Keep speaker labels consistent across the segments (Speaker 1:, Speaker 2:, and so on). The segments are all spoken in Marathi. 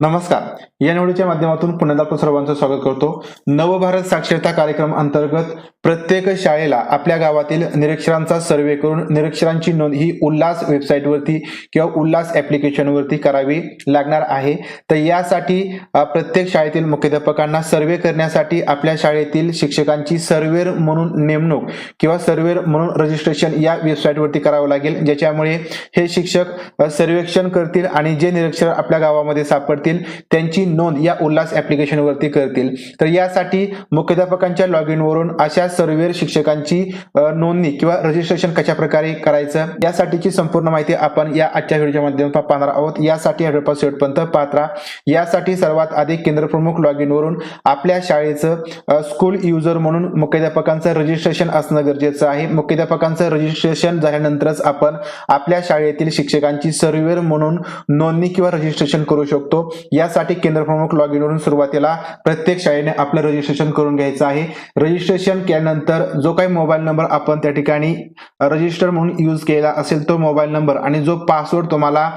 Speaker 1: नमस्कार. या निवडीच्या माध्यमातून पुन्हा आपण सर्वांचं स्वागत करतो. नवभारत साक्षरता कार्यक्रम अंतर्गत प्रत्येक शाळेला आपल्या गावातील निरक्षरांचा सर्वे करून निरक्षरांची नोंद ही उल्हास वेबसाईटवरती किंवा उल्हास ऍप्लिकेशनवरती करावी लागणार आहे. तर यासाठी प्रत्येक शाळेतील मुख्याध्यापकांना सर्वे करण्यासाठी आपल्या शाळेतील शिक्षकांची सर्वेर म्हणून नेमणूक किंवा सर्वेर म्हणून रजिस्ट्रेशन या वेबसाईटवरती करावं लागेल. ज्याच्यामुळे हे शिक्षक सर्वेक्षण करतील आणि जे निरीक्षर आपल्या गावामध्ये सापडतील त्यांची नोंद या उल्हास ऍप्लिकेशन वरती करतील. तर यासाठी मुख्याध्यापकांच्या लॉग इन वरून अशा सर्वेर शिक्षकांची नोंदणी किंवा रजिस्ट्रेशन कशा प्रकारे करायचं यासाठीची संपूर्ण माहिती आपण या आजच्या व्हिडिओच्या माध्यमातून पाहणार आहोत. यासाठी हंड्रेड शेवटपर्यंत पात्रा. यासाठी सर्वात आधी केंद्रप्रमुख लॉग इन वरून आपल्या शाळेचं स्कूल युजर म्हणून मुख्याध्यापकांचं रजिस्ट्रेशन असणं गरजेचं आहे. मुख्याध्यापकांचं रजिस्ट्रेशन झाल्यानंतरच आपण आपल्या शाळेतील शिक्षकांची सर्वेर म्हणून नोंदणी किंवा रजिस्ट्रेशन करू शकतो. यासाठी केंद्रप्रमुख लॉग इन वरून सुरुवातीला प्रत्येक शाळेने आपलं रजिस्ट्रेशन करून घ्यायचं आहे. रजिस्ट्रेशन केल्यानंतर जो काही मोबाईल नंबर आपण त्या ठिकाणी रजिस्टर म्हणून यूज केला असेल तो मोबाईल नंबर आणि जो पासवर्ड तुम्हाला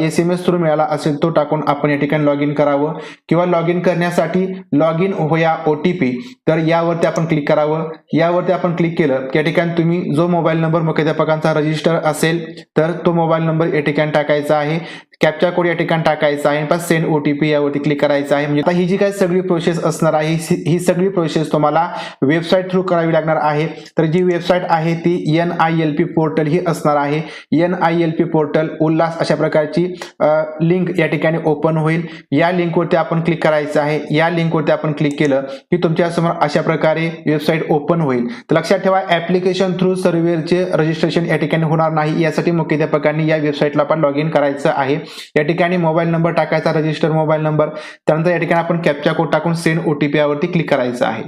Speaker 1: एस एम एस थ्रू मिळाला असेल तो टाकून आपण या ठिकाणी लॉग इन करावं. किंवा लॉग इन करण्यासाठी लॉग इन होया ओ टी पी तर यावरती आपण क्लिक करावं. यावरती आपण क्लिक केलं की या ठिकाणी तुम्ही जो मोबाईल नंबर मुख्याध्यापकांचा रजिस्टर असेल तर तो मोबाईल नंबर या ठिकाणी टाकायचा आहे. कॅप्चर कोड या ठिकाणी टाकायचा आहे. पण सेंड ओ टी पी यावरती क्लिक करायचं आहे. म्हणजे आता ही जी काही सगळी प्रोसेस असणार आहे ही सगळी प्रोसेस तुम्हाला वेबसाईट थ्रू करावी लागणार आहे. तर जी वेबसाईट आहे ती N I L P portal ही असणार आहे. N I L P portal Ullas अशा प्रकारची लिंक या ठिकाणी ओपन होईल. या लिंकवरती आपण क्लिक करायचं आहे. या लिंकवरती आपण क्लिक केलं की तुमच्यासमोर अशा प्रकारे वेबसाईट ओपन होईल. तर लक्षात ठेवा ऍप्लिकेशन थ्रू सर्वेअरचे रजिस्ट्रेशन या ठिकाणी होणार नाही. यासाठी मुख्याध्यापकांनी या वेबसाईटला पण लॉग इन करायचं आहे. या ठिकाणी मोबाईल नंबर टाकायचा रजिस्टर मोबाईल नंबर त्यानंतर या ठिकाणी आपण कॅप्चा कोड टाकून सेंड ओटीपी यावरती क्लिक करायचं आहे.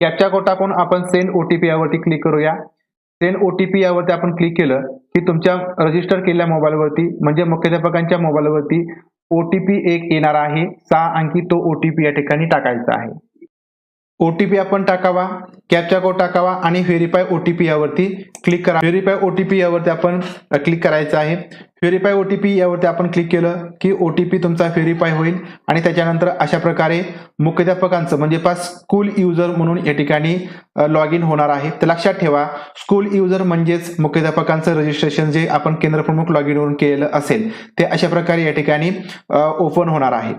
Speaker 1: कॅप्चा कोड टाकून आपण सेंड ओटीपी यावरती क्लिक करूया. सेंड ओटीपी यावरती आपण क्लिक केलं की तुमच्या रजिस्टर केलेल्या मोबाईलवरती म्हणजे मुख्याध्यापकांच्या मोबाईलवरती ओटीपी एक येणार आहे. सहा अंकी तो ओटीपी या ठिकाणी टाकायचा आहे. ओ टी पी आपण टाकावा कॅप्चा कोड टाकावा आणि व्हेरीफाय पी यावरती क्लिक करा. व्हेरीफाय पी यावरती आपण क्लिक करायचं आहे. व्हेरीफाय पी यावरती आपण क्लिक केलं की ओ टी पी तुमचा व्हेरीफाय होईल आणि त्याच्यानंतर अशा प्रकारे मुख्याध्यापकांचं म्हणजे पास स्कूल युजर म्हणून या ठिकाणी लॉग इन होणार आहे. तर लक्षात ठेवा स्कूल युजर म्हणजेच मुख्याध्यापकांचं रजिस्ट्रेशन जे आपण केंद्रप्रमुख लॉग इनवरून केलेलं असेल ते अशा प्रकारे या ठिकाणी ओपन होणार आहे.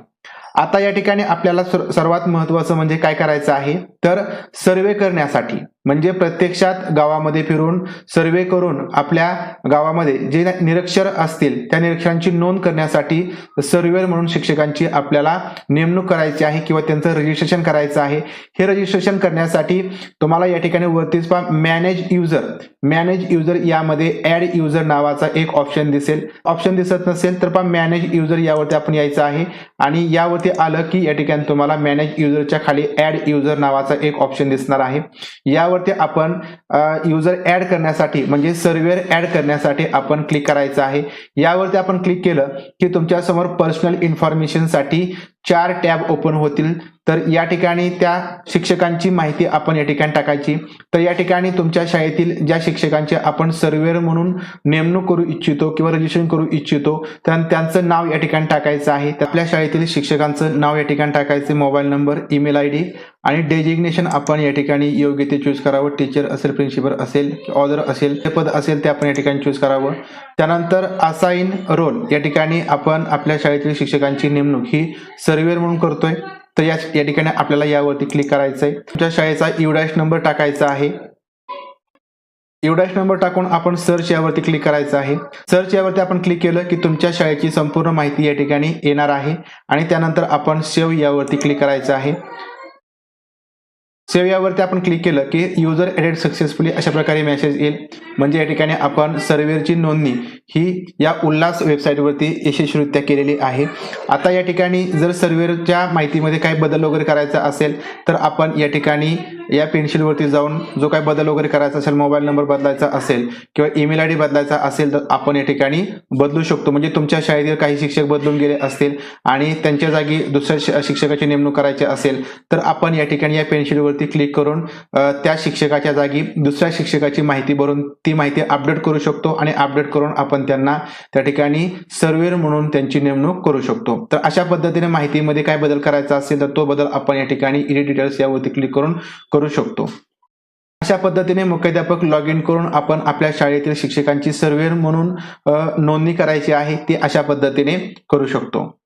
Speaker 1: आता या ठिकाणी आपल्याला सर्वात महत्वाचं म्हणजे काय करायचं आहे? तर सर्वे करण्यासाठी म्हणजे प्रत्यक्षात गावामध्ये फिरून सर्वे करून आपल्या गावामध्ये जे निरक्षर असतील त्या निरक्षरांची नोंद करण्यासाठी सर्वेअर म्हणून शिक्षकांची आपल्याला नेमणूक करायची आहे किंवा त्यांचं रजिस्ट्रेशन करायचं आहे. हे रजिस्ट्रेशन करण्यासाठी तुम्हाला या ठिकाणी वरतीच पहा मॅनेज युजर मॅनेज युजर यामध्ये ऍड युजर नावाचा एक ऑप्शन दिसेल. ऑप्शन दिसत नसेल तर पहा मॅनेज युजर यावरती आपण यायचं आहे. आणि यावरती आलं की या ठिकाणी तुम्हाला मॅनेज युजरच्या खाली ऍड युजर नावाचा एक ऑप्शन दिसणार आहे. यावरती आपण युजर ऍड करण्यासाठी म्हणजे सर्वेअर ऍड करण्यासाठी आपण क्लिक करायचं आहे. यावरती आपण क्लिक केलं की तुमच्यासमोर पर्सनल इन्फॉर्मेशनसाठी चार टॅब ओपन होतील. तर या ठिकाणी त्या शिक्षकांची माहिती आपण या ठिकाणी टाकायची. तर या ठिकाणी तुमच्या शाळेतील ज्या शिक्षकांचे आपण सर्वेअर म्हणून नेमणूक करू इच्छितो किंवा रजिस्ट्रेशन करू इच्छितो तर त्यांचं नाव या ठिकाणी टाकायचं आहे. तर आपल्या शाळेतील शिक्षकांचं नाव या ठिकाणी टाकायचं. Mobile number email I D आणि डेजिग्नेशन आपण या ठिकाणी योग्य ते चूज करावं. टीचर असेल प्रिन्सिपल असेल ऑदर असेल ते पद असेल ते आपण या ठिकाणी चूज करावं. त्यानंतर असाइन रोल या ठिकाणी आपण आपल्या शाळेतील शिक्षकांची नेमणूक ही सर्वेअर म्हणून करतोय. तर या या ठिकाणी आपल्याला यावरती क्लिक करायचं आहे तुमच्या शाळेचा युडॅश नंबर टाकायचा आहे. युडॅश नंबर टाकून आपण सर्च यावरती क्लिक करायचं आहे. सर्च यावरती आपण क्लिक केलं की तुमच्या शाळेची संपूर्ण माहिती या ठिकाणी येणार आहे. आणि त्यानंतर आपण सेव यावरती क्लिक करायचं आहे. सेव यावरती आपण क्लिक केलं की युजर एडेड सक्सेसफुली अशा प्रकारे मेसेज येईल. म्हणजे या ठिकाणी आपण सर्वेअरची नोंदणी ही या उल्हास वेबसाईटवरती यशस्वीरित्या केलेली आहे. आता या ठिकाणी जर सर्वेअरच्या माहितीमध्ये काही बदल वगैरे करायचा असेल तर आपण या ठिकाणी या पेन्सिलवरती जाऊन जो काही बदल वगैरे करायचा असेल मोबाईल नंबर बदलायचा असेल किंवा ईमेल आय डी बदलायचा असेल तर आपण या ठिकाणी बदलू शकतो. म्हणजे तुमच्या शाळेतील काही शिक्षक बदलून गेले असतील आणि त्यांच्या जागी दुसऱ्या शिक्षकाची नेमणूक करायची असेल तर आपण या ठिकाणी या पेन्सिलवरती क्लिक करून त्या शिक्षकाच्या जागी दुसऱ्या शिक्षकाची माहिती भरून ती माहिती अपडेट करू शकतो आणि अपडेट करून आपण त्यांना त्या ठिकाणी सर्वेअर म्हणून त्यांची नेमणूक करू शकतो. तर अशा पद्धतीने माहितीमध्ये काय बदल करायचा असेल तर तो बदल आपण या ठिकाणी इडी डिटेल्स यावरती क्लिक करून करू शकतो. अशा पद्धतीने मुख्याध्यापक लॉग इन करून आपण आपल्या शाळेतील शिक्षकांची सर्वेअर म्हणून नोंदणी करायची आहे ती अशा पद्धतीने करू शकतो.